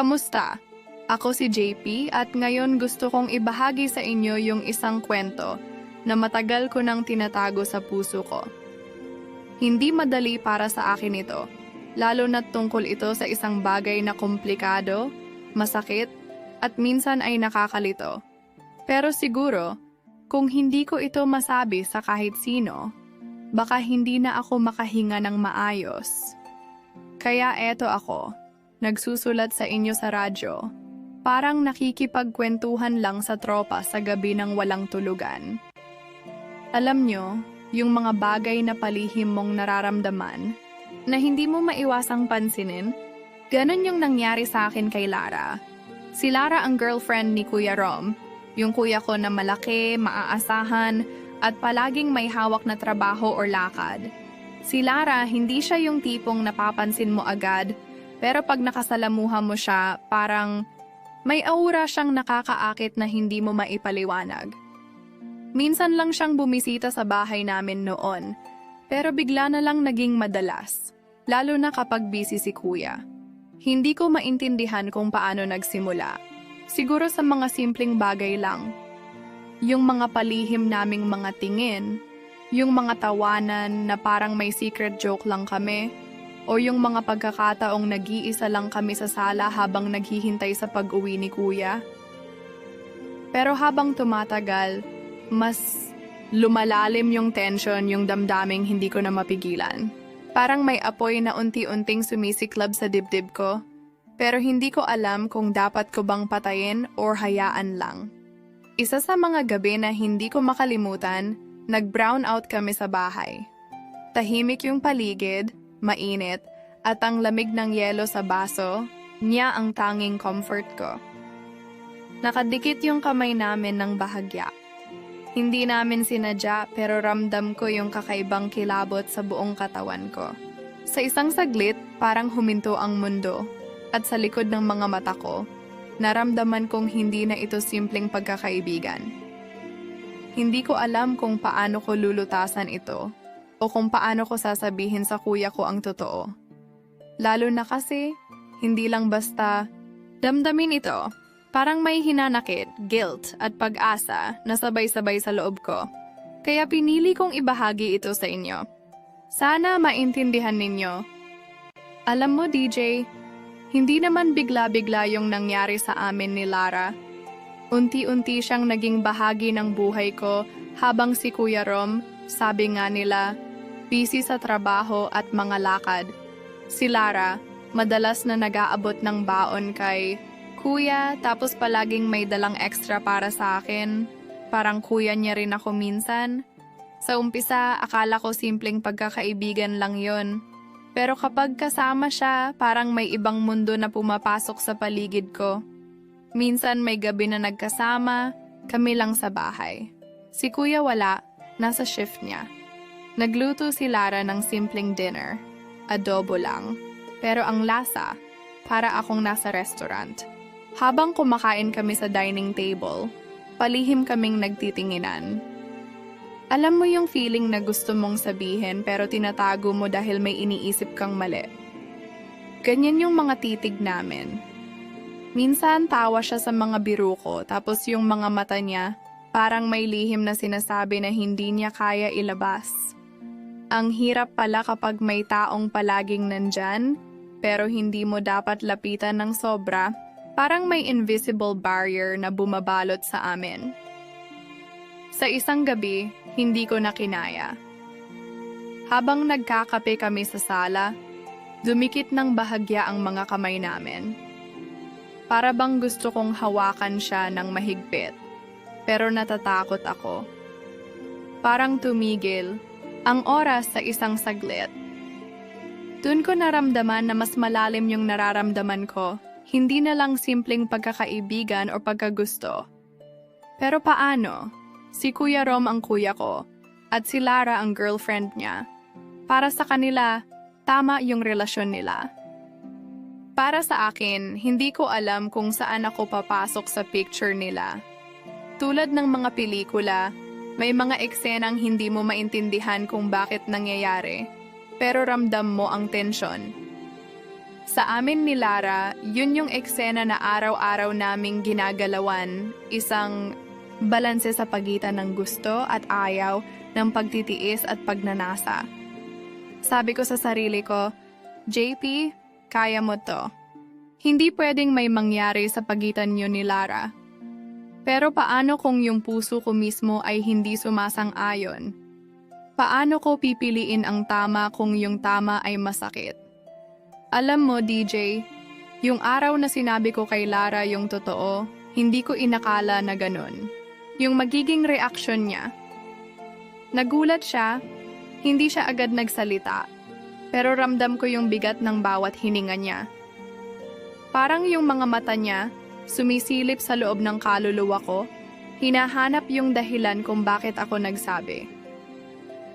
Kamusta? Ako si JP at ngayon gusto kong ibahagi sa inyo yung isang kwento na matagal ko nang tinatago sa puso ko. Hindi madali para sa akin ito, lalo na tungkol ito sa isang bagay na komplikado, masakit, at minsan ay nakakalito. Pero siguro, kung hindi ko ito masabi sa kahit sino, baka hindi na ako makahinga ng maayos. Kaya eto ako, nagsusulat sa inyo sa radyo. Parang nakikipagkwentuhan lang sa tropa sa gabi ng walang tulugan. Alam nyo, yung mga bagay na palihim mong nararamdaman, na hindi mo maiwasang pansinin, ganun yung nangyari sa akin kay Lara. Si Lara ang girlfriend ni Kuya Rom, yung kuya ko na malaki, maaasahan, at palaging may hawak na trabaho or lakad. Si Lara, hindi siya yung tipong napapansin mo agad, pero pag nakasalamuha mo siya, parang may aura siyang nakakaakit na hindi mo maipaliwanag. Minsan lang siyang bumisita sa bahay namin noon, pero bigla na lang naging madalas, lalo na kapag busy si kuya. Hindi ko maintindihan kung paano nagsimula. Siguro sa mga simpleng bagay lang. Yung mga palihim naming mga tingin, yung mga tawanan na parang may secret joke lang kami, o yung mga pagkakataong nag-iisa lang kami sa sala habang naghihintay sa pag-uwi ni kuya. Pero habang tumatagal, mas lumalalim yung tension, yung damdaming hindi ko na mapigilan. Parang may apoy na unti-unting sumisiklab sa dibdib ko, pero hindi ko alam kung dapat ko bang patayin or hayaan lang. Isa sa mga gabi na hindi ko makalimutan, nag-brown out kami sa bahay. Tahimik yung paligid, mainit, at ang lamig ng yelo sa baso, niya ang tanging comfort ko. Nakadikit yung kamay namin ng bahagya. Hindi namin sinadya pero ramdam ko yung kakaibang kilabot sa buong katawan ko. Sa isang saglit, parang huminto ang mundo. At sa likod ng mga mata ko, naramdaman kong hindi na ito simpleng pagkakaibigan. Hindi ko alam kung paano ko lulutasan ito o kung paano ko sasabihin sa kuya ko ang totoo. Lalo na kasi, hindi lang basta damdamin ito. Parang may hinanakit, guilt at pag-asa na sabay-sabay sa loob ko. Kaya pinili kong ibahagi ito sa inyo. Sana maintindihan ninyo. Alam mo DJ, hindi naman bigla-bigla yung nangyari sa amin ni Lara. Unti-unti siyang naging bahagi ng buhay ko habang si Kuya Rom, sabi nga nila, busy sa trabaho at mga lakad. Si Lara, madalas na nag-aabot ng baon kay Kuya, tapos palaging may dalang extra para sa akin. Parang kuya niya rin ako minsan. Sa umpisa, akala ko simpleng pagkakaibigan lang yon. Pero kapag kasama siya, parang may ibang mundo na pumapasok sa paligid ko. Minsan may gabi na nagkasama, kami lang sa bahay. Si kuya wala, nasa shift niya. Nagluto si Lara ng simpleng dinner. Adobo lang. Pero ang lasa, para akong nasa restaurant. Habang kumakain kami sa dining table, palihim kaming nagtitinginan. Alam mo yung feeling na gusto mong sabihin pero tinatago mo dahil may iniisip kang mali. Ganyan yung mga titig namin. Minsan tawa siya sa mga biro ko tapos yung mga mata niya parang may lihim na sinasabi na hindi niya kaya ilabas. Ang hirap pala kapag may taong palaging nandyan pero hindi mo dapat lapitan ng sobra Parang may invisible barrier na bumabalot sa amin. Sa isang gabi, hindi ko na kinaya. Habang nagkakape kami sa sala, dumikit ng bahagya ang mga kamay namin. Para bang gusto kong hawakan siya ng mahigpit, pero natatakot ako. Parang tumigil, ang oras sa isang saglit. Doon ko naramdaman na mas malalim yung nararamdaman ko hindi na lang simpleng pagkakaibigan o pagkagusto. Pero paano? Si Kuya Rom ang kuya ko at si Lara ang girlfriend niya. Para sa kanila, tama yung relasyon nila. Para sa akin, hindi ko alam kung saan ako papasok sa picture nila. Tulad ng mga pelikula, may mga eksenang hindi mo maintindihan kung bakit nangyayari, pero ramdam mo ang tensyon Sa amin ni Lara, yun yung eksena na araw-araw naming ginagalawan, isang balanse sa pagitan ng gusto at ayaw, ng pagtitiis at pagnanasa. Sabi ko sa sarili ko, JP, kaya mo to. Hindi pwedeng may mangyari sa pagitan niyo ni Lara. Pero paano kung yung puso ko mismo ay hindi sumasang-ayon? Paano ko pipiliin ang tama kung yung tama ay masakit? Alam mo, DJ, yung araw na sinabi ko kay Lara yung totoo, hindi ko inakala na ganun. Yung magiging reaksyon niya. Nagulat siya, hindi siya agad nagsalita, pero ramdam ko yung bigat ng bawat hininga niya. Parang yung mga mata niya, sumisilip sa loob ng kaluluwa ko, hinahanap yung dahilan kung bakit ako nagsabi.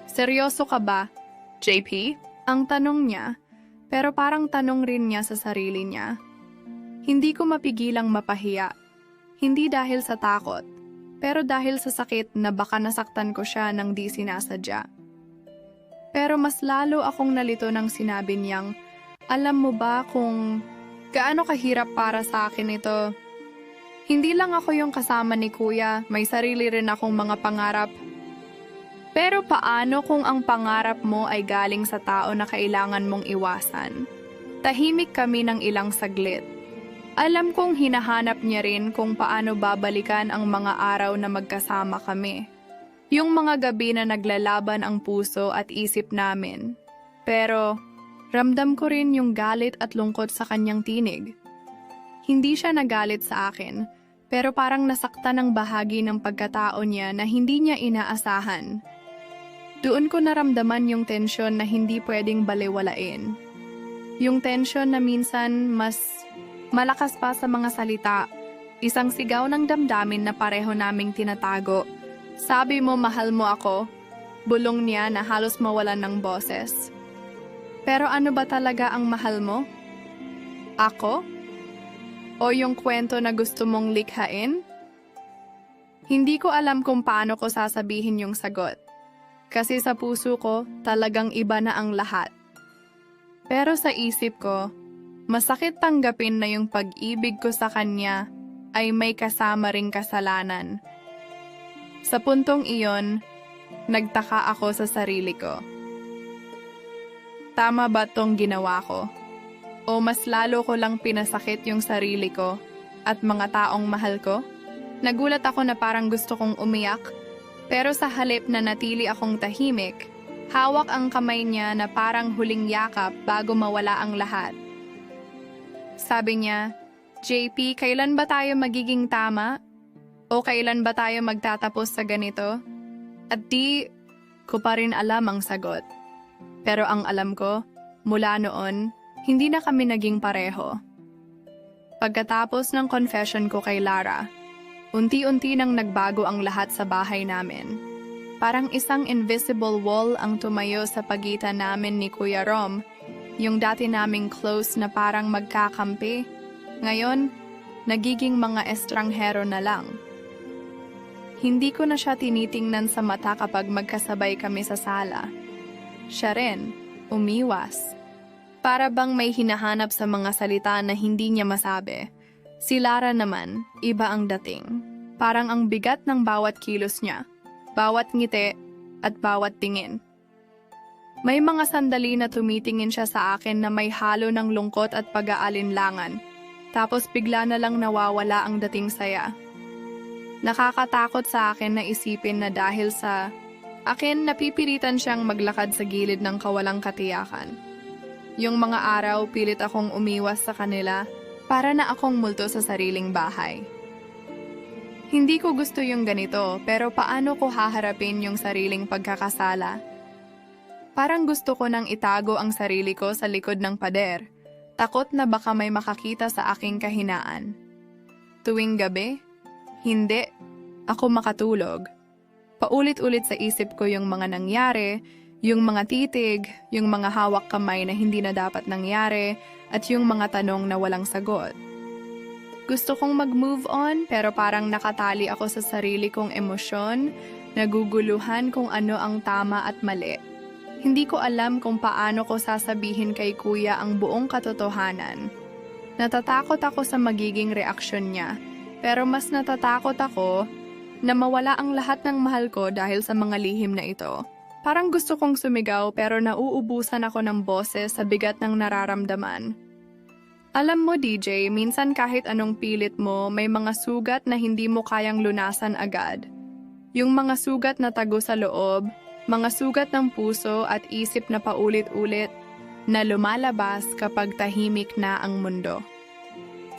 Seryoso ka ba, JP? Ang tanong niya, pero parang tanong rin niya sa sarili niya. Hindi ko mapigilang mapahiya. Hindi dahil sa takot, pero dahil sa sakit na baka nasaktan ko siya ng di sinasadya. Pero mas lalo akong nalito ng sinabi niyang, alam mo ba kung gaano kahirap para sa akin ito? Hindi lang ako yung kasama ni kuya, may sarili rin akong mga pangarap. Pero paano kung ang pangarap mo ay galing sa tao na kailangan mong iwasan? Tahimik kami ng ilang saglit. Alam kong hinahanap niya rin kung paano babalikan ang mga araw na magkasama kami. Yung mga gabi na naglalaban ang puso at isip namin. Pero ramdam ko rin yung galit at lungkot sa kanyang tinig. Hindi siya nagalit sa akin, pero parang nasaktan ng bahagi ng pagkatao niya na hindi niya inaasahan. Doon ko naramdaman yung tensyon na hindi pwedeng baliwalain. Yung tensyon na minsan mas malakas pa sa mga salita, isang sigaw ng damdamin na pareho naming tinatago. Sabi mo mahal mo ako, bulong niya na halos mawalan ng boses. Pero ano ba talaga ang mahal mo? Ako? O yung kwento na gusto mong likhain? Hindi ko alam kung paano ko sasabihin yung sagot. Kasi sa puso ko, talagang iba na ang lahat. Pero sa isip ko, masakit tanggapin na yung pag-ibig ko sa kanya ay may kasama ring kasalanan. Sa puntong iyon, nagtaka ako sa sarili ko. Tama ba tong ginawa ko? O mas lalo ko lang pinasakit yung sarili ko at mga taong mahal ko? Nagulat ako na parang gusto kong umiyak, pero sa halip na natili akong tahimik, hawak ang kamay niya na parang huling yakap bago mawala ang lahat. Sabi niya, JP, kailan ba tayo magiging tama? O kailan ba tayo magtatapos sa ganito? At di ko pa rin alam ang sagot. Pero ang alam ko, mula noon, hindi na kami naging pareho. Pagkatapos ng confession ko kay Lara, unti-unti nang nagbago ang lahat sa bahay namin. Parang isang invisible wall ang tumayo sa pagitan namin ni Kuya Rom, yung dati naming close na parang magkakampi. Ngayon, nagiging mga estranghero na lang. Hindi ko na siya tinitingnan sa mata kapag magkasabay kami sa sala. Siya rin, umiwas. Para bang may hinahanap sa mga salita na hindi niya masabi. Si Lara naman, iba ang dating. Parang ang bigat ng bawat kilos niya, bawat ngiti, at bawat tingin. May mga sandali na tumitingin siya sa akin na may halo ng lungkot at pag-aalinlangan. Tapos bigla na lang nawawala ang dating saya. Nakakatakot sa akin na isipin na dahil sa akin napipilitan siyang maglakad sa gilid ng kawalang katiyakan. Yung mga araw pilit akong umiwas sa kanila para na akong multo sa sariling bahay. Hindi ko gusto yung ganito pero paano ko haharapin yung sariling pagkakasala? Parang gusto ko nang itago ang sarili ko sa likod ng pader, takot na baka may makakita sa aking kahinaan. Tuwing gabi, hindi, ako makatulog. Paulit-ulit sa isip ko yung mga nangyari, yung mga titig, yung mga hawak kamay na hindi na dapat nangyari, at yung mga tanong na walang sagot. Gusto kong mag-move on pero parang nakatali ako sa sarili kong emosyon, naguguluhan kung ano ang tama at mali. Hindi ko alam kung paano ko sasabihin kay kuya ang buong katotohanan. Natatakot ako sa magiging reaksyon niya, pero mas natatakot ako na mawala ang lahat ng mahal ko dahil sa mga lihim na ito. Parang gusto kong sumigaw pero nauubusan ako ng boses sa bigat ng nararamdaman. Alam mo DJ, minsan kahit anong pilit mo, may mga sugat na hindi mo kayang lunasan agad. Yung mga sugat na tago sa loob, mga sugat ng puso at isip na paulit-ulit na lumalabas kapag tahimik na ang mundo.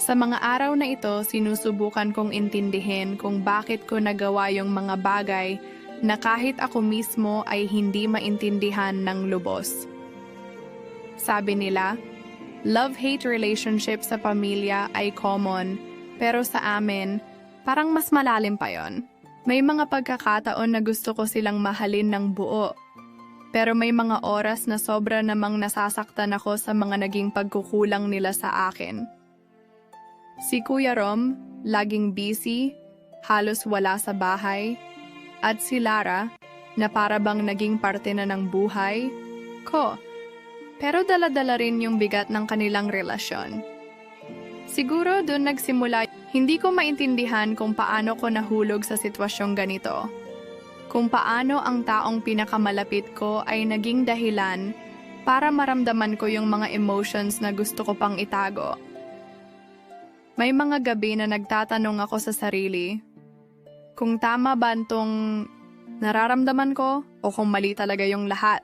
Sa mga araw na ito, sinusubukan kong intindihin kung bakit ko nagawa yung mga bagay na kahit ako mismo ay hindi maintindihan ng lubos. Sabi nila, love-hate relationship sa pamilya ay common, pero sa amin, parang mas malalim pa yon. May mga pagkakataon na gusto ko silang mahalin ng buo. Pero may mga oras na sobra namang nasasaktan ako sa mga naging pagkukulang nila sa akin. Si Kuya Rom, laging busy, halos wala sa bahay, at si Lara, na para bang naging parte na ng buhay, ko. Pero daladala rin yung bigat ng kanilang relasyon. Siguro doon nagsimula, hindi ko maintindihan kung paano ko nahulog sa sitwasyong ganito. Kung paano ang taong pinakamalapit ko ay naging dahilan para maramdaman ko yung mga emotions na gusto ko pang itago. May mga gabi na nagtatanong ako sa sarili, kung tama ba itong nararamdaman ko o kung mali talaga yung lahat.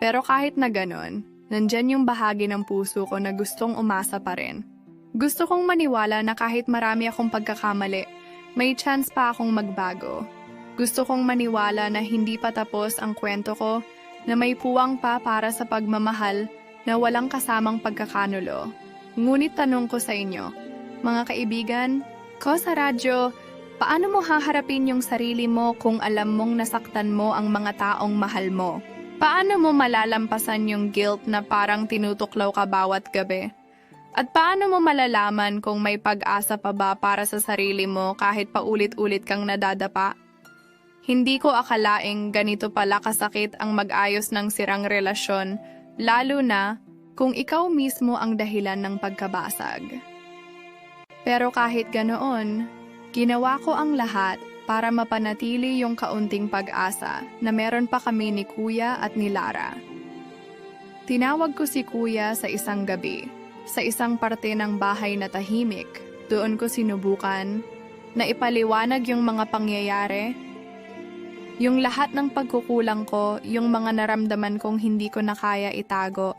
Pero kahit na ganun, nandyan yung bahagi ng puso ko na gustong umasa pa rin. Gusto kong maniwala na kahit marami akong pagkakamali, may chance pa akong magbago. Gusto kong maniwala na hindi pa tapos ang kwento ko, na may puwang pa para sa pagmamahal na walang kasamang pagkakanulo. Ngunit tanong ko sa inyo, mga kaibigan, ko sa radyo, paano mo haharapin yung sarili mo kung alam mong nasaktan mo ang mga taong mahal mo? Paano mo malalampasan yung guilt na parang tinutuklaw ka bawat gabi? At paano mo malalaman kung may pag-asa pa ba para sa sarili mo kahit paulit-ulit kang nadadapa? Hindi ko akalaing ganito pala kasakit ang mag-ayos ng sirang relasyon, lalo na kung ikaw mismo ang dahilan ng pagkabasag. Pero kahit ganoon, ginawa ko ang lahat para mapanatili yung kaunting pag-asa na meron pa kami ni Kuya at ni Lara. Tinawag ko si Kuya sa isang gabi, sa isang parte ng bahay na tahimik. Doon ko sinubukan na ipaliwanag yung mga pangyayari yung lahat ng pagkukulang ko, yung mga naramdaman kong hindi ko na kaya itago.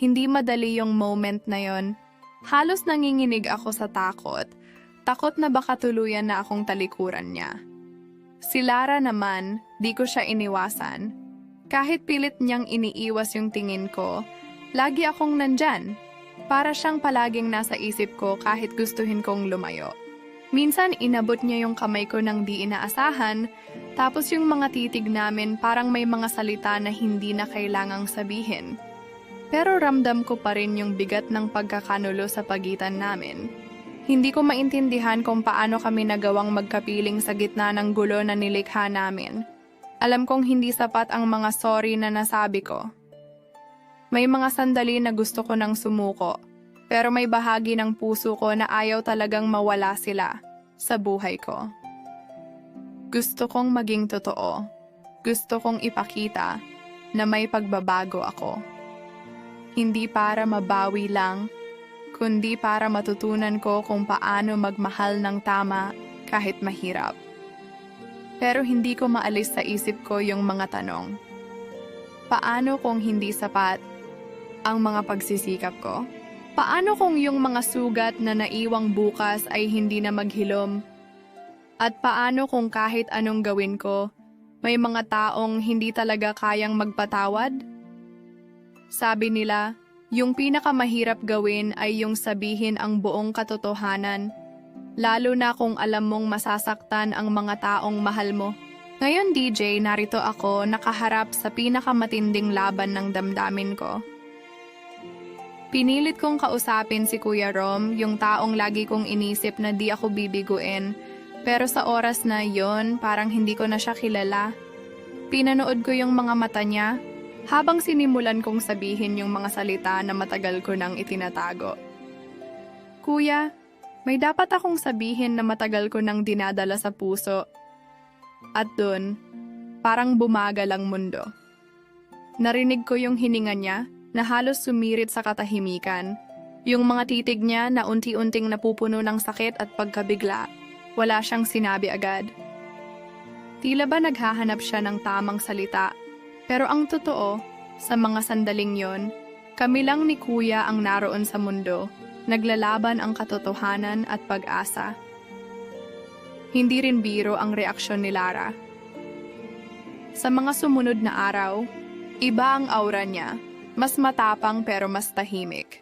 Hindi madali yung moment na yon. Halos nanginginig ako sa takot. Takot na baka tuluyan na akong talikuran niya. Si Lara naman, di ko siya iniwasan. Kahit pilit niyang iniiwas yung tingin ko, lagi akong nandyan. Para siyang palaging nasa isip ko kahit gustuhin kong lumayo. Minsan inabot niya yung kamay ko ng di inaasahan, tapos yung mga titig namin parang may mga salita na hindi na kailangang sabihin. Pero ramdam ko pa rin yung bigat ng pagkakanulo sa pagitan namin. Hindi ko maintindihan kung paano kami nagawang magkapiling sa gitna ng gulo na nilikha namin. Alam kong hindi sapat ang mga sorry na nasabi ko. May mga sandali na gusto ko nang sumuko, pero may bahagi ng puso ko na ayaw talagang mawala sila sa buhay ko. Gusto kong maging totoo. Gusto kong ipakita na may pagbabago ako. Hindi para mabawi lang, kundi para matutunan ko kung paano magmahal ng tama kahit mahirap. Pero hindi ko maalis sa isip ko yung mga tanong. Paano kung hindi sapat ang mga pagsisikap ko? Paano kung yung mga sugat na naiwang bukas ay hindi na maghilom? At paano kung kahit anong gawin ko, may mga taong hindi talaga kayang magpatawad? Sabi nila, yung pinakamahirap gawin ay yung sabihin ang buong katotohanan, lalo na kung alam mong masasaktan ang mga taong mahal mo. Ngayon DJ, narito ako nakaharap sa pinakamatinding laban ng damdamin ko. Pinilit kong kausapin si Kuya Rom, yung taong lagi kong inisip na di ako bibiguin. Pero sa oras na yon, parang hindi ko na siya kilala. Pinanood ko yung mga mata niya, habang sinimulan kong sabihin yung mga salita na matagal ko nang itinatago. Kuya, may dapat akong sabihin na matagal ko nang dinadala sa puso. At dun, parang bumagal ang mundo. Narinig ko yung hininga niya na halos sumirit sa katahimikan. Yung mga titig niya na unti-unting napupuno ng sakit at pagkabigla. Wala siyang sinabi agad. Tila ba naghahanap siya ng tamang salita? Pero ang totoo, sa mga sandaling yon, kami lang ni Kuya ang naroon sa mundo, naglalaban ang katotohanan at pag-asa. Hindi rin biro ang reaksyon ni Lara. Sa mga sumunod na araw, iba ang aura niya, mas matapang pero mas tahimik.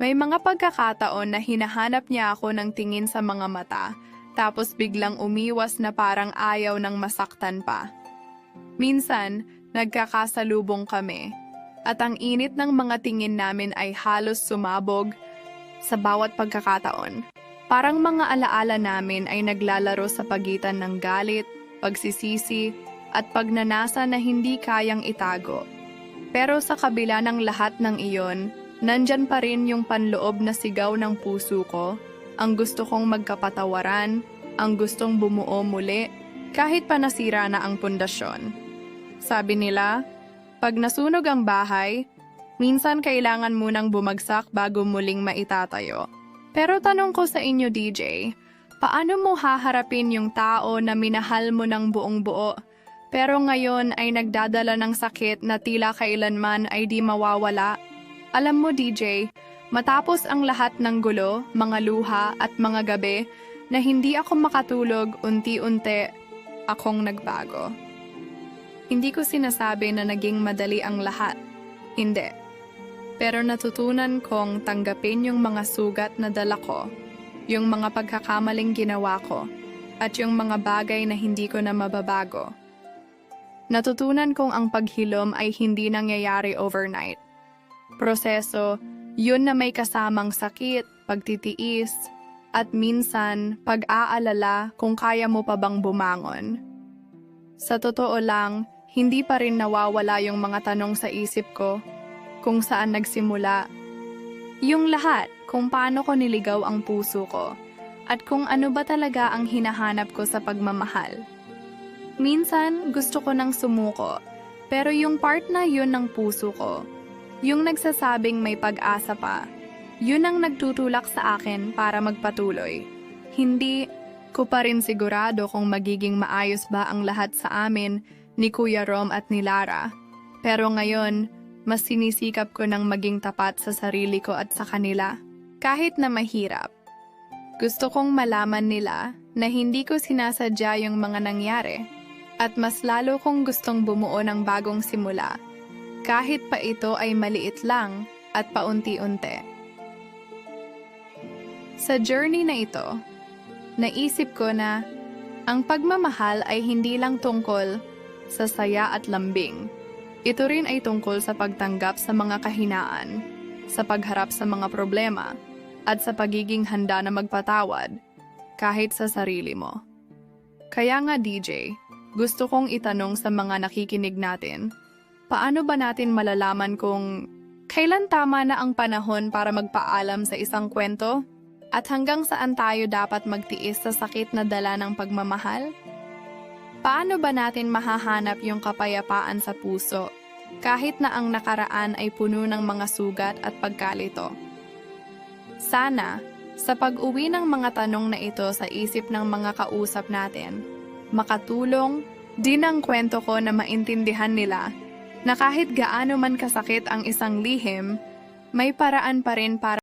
May mga pagkakataon na hinahanap niya ako ng tingin sa mga mata, tapos biglang umiwas na parang ayaw ng masaktan pa. Minsan, nagkakasalubong kami, at ang init ng mga tingin namin ay halos sumabog sa bawat pagkakataon. Parang mga alaala namin ay naglalaro sa pagitan ng galit, pagsisisi, at pagnanasa na hindi kayang itago. Pero sa kabila ng lahat ng iyon, nandyan pa rin yung panloob na sigaw ng puso ko, ang gusto kong magkapatawaran, ang gustong bumuo muli, kahit pa nasira na ang pundasyon. Sabi nila, pag nasunog ang bahay, minsan kailangan munang bumagsak bago muling maitatayo. Pero tanong ko sa inyo, DJ, paano mo haharapin yung tao na minahal mo ng buong buo, pero ngayon ay nagdadala ng sakit na tila kailanman ay di mawawala? Alam mo, DJ, matapos ang lahat ng gulo, mga luha at mga gabi, na hindi ako makatulog, unti-unti akong nagbago. Hindi ko sinasabi na naging madali ang lahat. Hindi. Pero natutunan kong tanggapin yung mga sugat na dala ko, yung mga pagkakamaling ginawa ko, at yung mga bagay na hindi ko na mababago. Natutunan kong ang paghilom ay hindi nangyayari overnight. Proseso, yun na may kasamang sakit, pagtitiis, at minsan pag-aalala kung kaya mo pa bang bumangon. Sa totoo lang, hindi pa rin nawawala yung mga tanong sa isip ko kung saan nagsimula. Yung lahat kung paano ko niligaw ang puso ko at kung ano ba talaga ang hinahanap ko sa pagmamahal. Minsan gusto ko nang sumuko, pero yung part na yun ng puso ko, yung nagsasabing may pag-asa pa, yun ang nagtutulak sa akin para magpatuloy. Hindi ko pa rin sigurado kung magiging maayos ba ang lahat sa amin ni Kuya Rom at ni Lara. Pero ngayon, mas sinisikap ko ng maging tapat sa sarili ko at sa kanila. Kahit na mahirap. Gusto kong malaman nila na hindi ko sinasadya yung mga nangyari. At mas lalo kong gustong bumuo ng bagong simula. Kahit pa ito ay maliit lang at paunti-unti. Sa journey na ito, naisip ko na ang pagmamahal ay hindi lang tungkol sa saya at lambing. Ito rin ay tungkol sa pagtanggap sa mga kahinaan, sa pagharap sa mga problema, at sa pagiging handa na magpatawad kahit sa sarili mo. Kaya nga DJ, gusto kong itanong sa mga nakikinig natin, paano ba natin malalaman kung kailan tama na ang panahon para magpaalam sa isang kwento? At hanggang saan tayo dapat magtiis sa sakit na dala ng pagmamahal? Paano ba natin mahahanap yung kapayapaan sa puso kahit na ang nakaraan ay puno ng mga sugat at pagkalito? Sana, sa pag-uwi ng mga tanong na ito sa isip ng mga kausap natin, makatulong din ang kwento ko na maintindihan nila na kahit gaano man kasakit ang isang lihim, may paraan pa rin para